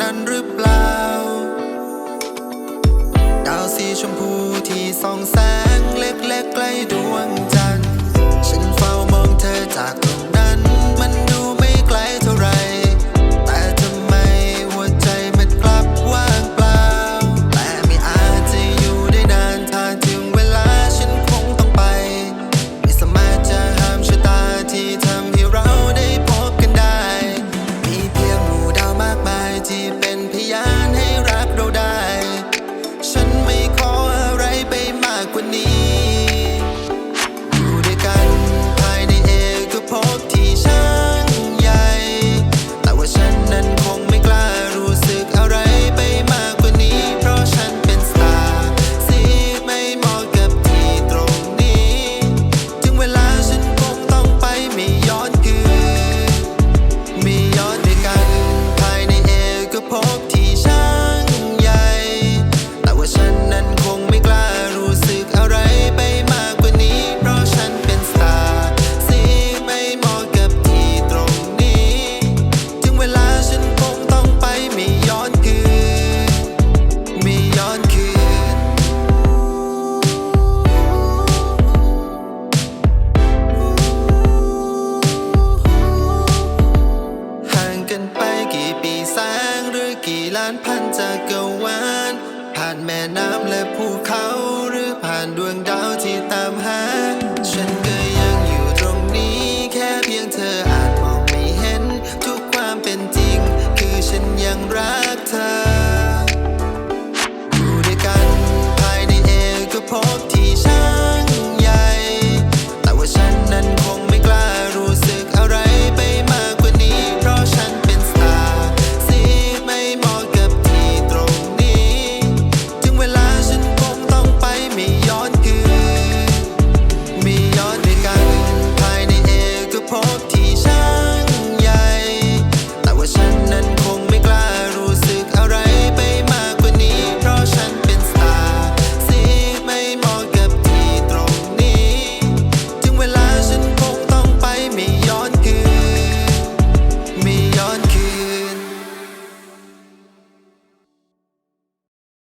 นั้นหรือเปล่า ดาวสีชมพูที่ส่องแสงเล็กๆใกล้ดวงจันทร์ Italian แม่น้ำและภูเขาหรือผ่านดวงดาวที่ตามหา